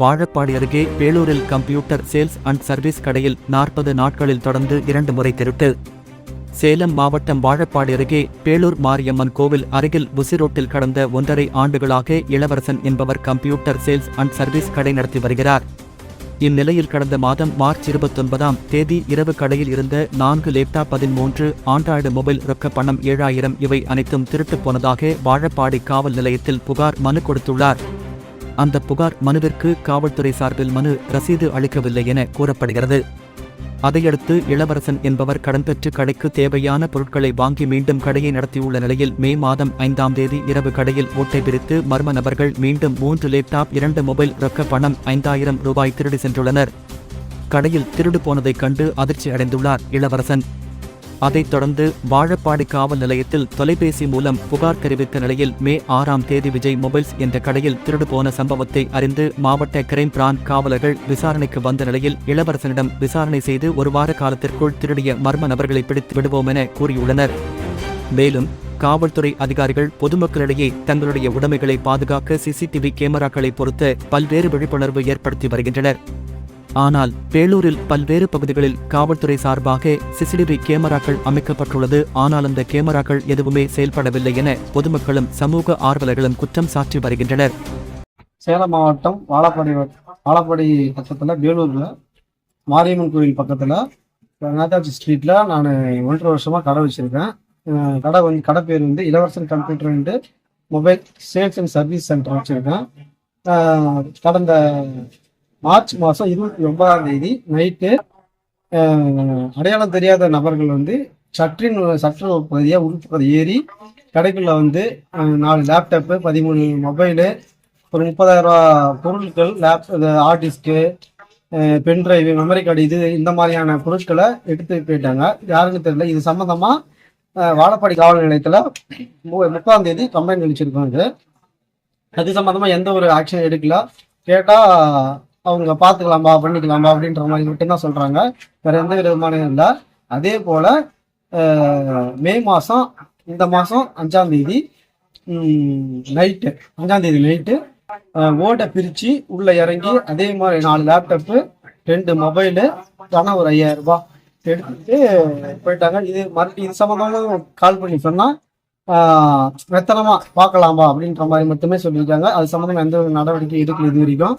வாழப்பாடி அருகே வேலூரில் computer sales and service கடையில் நாற்பது நாட்களில் தொடர்ந்து இரண்டு முறை திருட்டு. சேலம் மாவட்டம் வாழப்பாடி அருகே பேளூர் மாரியம்மன் கோவில் அருகில் புசிரோட்டில் கடந்த ஒன்றரை ஆண்டுகளாக இளவரசன் என்பவர் கம்ப்யூட்டர் சேல்ஸ் அண்ட் சர்வீஸ் கடை நடத்தி வருகிறார். இந்நிலையில் கடந்த மாதம் மார்ச் இருபத்தொன்பதாம் தேதி இரவு கடையில் இருந்த நான்கு லேப்டாப் பதிமூன்று ஆண்ட்ராய்டு மொபைல் ரொக்க பணம் ஏழாயிரம் இவை அனைத்தும் திருட்டுப் போனதாக வாழப்பாடி காவல் நிலையத்தில் புகார் மனு கொடுத்துள்ளார். அந்த புகார் மனுவிற்கு காவல்துறை சார்பில் மனு ரசீது அளிக்கவில்லை என கூறப்படுகிறது. அதையடுத்து இளவரசன் என்பவர் கடன் பெற்று கடைக்கு தேவையான பொருட்களை வாங்கி மீண்டும் கடையை நடத்தியுள்ள நிலையில் மே மாதம் ஐந்தாம் தேதி இரவு கடையில் ஓட்டை பிரித்து மர்ம நபர்கள் மீண்டும் மூன்று லேப்டாப் இரண்டு மொபைல் ரொக்க பணம் ஐந்தாயிரம் ரூபாய் திருடி சென்றுள்ளனர். கடையில் திருடு போனதைக் கண்டு அதிர்ச்சி அடைந்துள்ளார் இளவரசன். அதைத் தொடர்ந்து வாழப்பாடி காவல் நிலையத்தில் தொலைபேசி மூலம் புகார் தெரிவித்த நிலையில் மே ஆறாம் தேதி விஜய் மொபைல்ஸ் என்ற கடையில் திருடு போன சம்பவத்தை அறிந்து மாவட்ட கிரைம் பிரான் காவலர்கள் விசாரணைக்கு வந்த நிலையில் இளவரசனிடம் விசாரணை செய்து ஒரு வார காலத்திற்குள் திருடிய மர்ம நபர்களை பிடித்து விடுவோம் என கூறியுள்ளனர். மேலும் காவல்துறை அதிகாரிகள் பொதுமக்களிடையே தங்களுடைய உடைமைகளை பாதுகாக்க சிசிடிவி கேமராக்களை பொறுத்த பல்வேறு விழிப்புணர்வு ஏற்படுத்தி வருகின்றனர். ஆனால் வேலூரில் பல்வேறு பகுதிகளில் காவல்துறை சார்பாக சிசிடிவி கேமராக்கள் அமைக்கப்பட்டுள்ளது. ஆனால் அந்த கேமராக்கள் எதுவுமே செயல்படவில்லை என பொதுமக்களும் சமூக ஆர்வலர்களும் குற்றம் சாட்டி வருகின்றனர். சேலம் மாவட்டம் வாழப்பாடி வாழப்பாடி பக்கத்தில் வேலூரில் மாரியம்மன் கோயில் பக்கத்தில் நேதாஜி ஸ்ட்ரீட்டில் நான் ஒன்றரை வருஷமாக கடை வச்சுருக்கேன். கடை வந்து கடை பேர் வந்து Ilavarasan computer mobile sales and service centre வச்சுருக்கேன். கடந்த மார்ச் மாதம் இருபத்தி ஒன்பதாம் தேதி நைட்டு அடையாளம் தெரியாத நபர்கள் வந்து சற்றின் சற்று பகுதியாக உறுப்பு ஏறி கடைக்குள்ள வந்து நாலு லேப்டாப்பு பதிமூணு மொபைலு ஒரு முப்பதாயிரம் ரூபா பொருட்கள் lap hard disk pen drive memory card இது இந்த மாதிரியான பொருட்களை எடுத்து போயிட்டாங்க. யாருன்னு தெரியல. இது சம்மந்தமாக வாழப்பாடி காவல் நிலையத்தில் முப்பதாம் தேதி கம்ப்ளைண்ட் அளிச்சிருக்காங்க. அது சம்மந்தமாக எந்த ஒரு ஆக்ஷன் எடுக்கல. கேட்டால் அவங்க பார்த்துக்கலாம்பா பண்ணிக்கலாம்பா அப்படின்ற மாதிரி மட்டும்தான் சொல்றாங்க. வேற எந்த விதமான இல்லை. அதே போல மே மாசம் இந்த மாதம் அஞ்சாம் தேதி நைட்டு அஞ்சாம் தேதி நைட்டு ஓட்டை பிரிச்சு உள்ளே இறங்கி அதே மாதிரி நாலு லேப்டாப்பு ரெண்டு மொபைலு தானே ஒரு ஐயாயிரம் ரூபாய் எடுத்துட்டு போயிட்டாங்க. இது மறுபடியும் இது சம்மந்தமாக கால் பண்ணி சொன்னா ஆஹ், மெத்தனமா பார்க்கலாமா அப்படின்ற மாதிரி மட்டுமே சொல்லியிருக்காங்க. அது சம்மந்தமா எந்த ஒரு நடவடிக்கை எடுக்கல இது வரைக்கும்.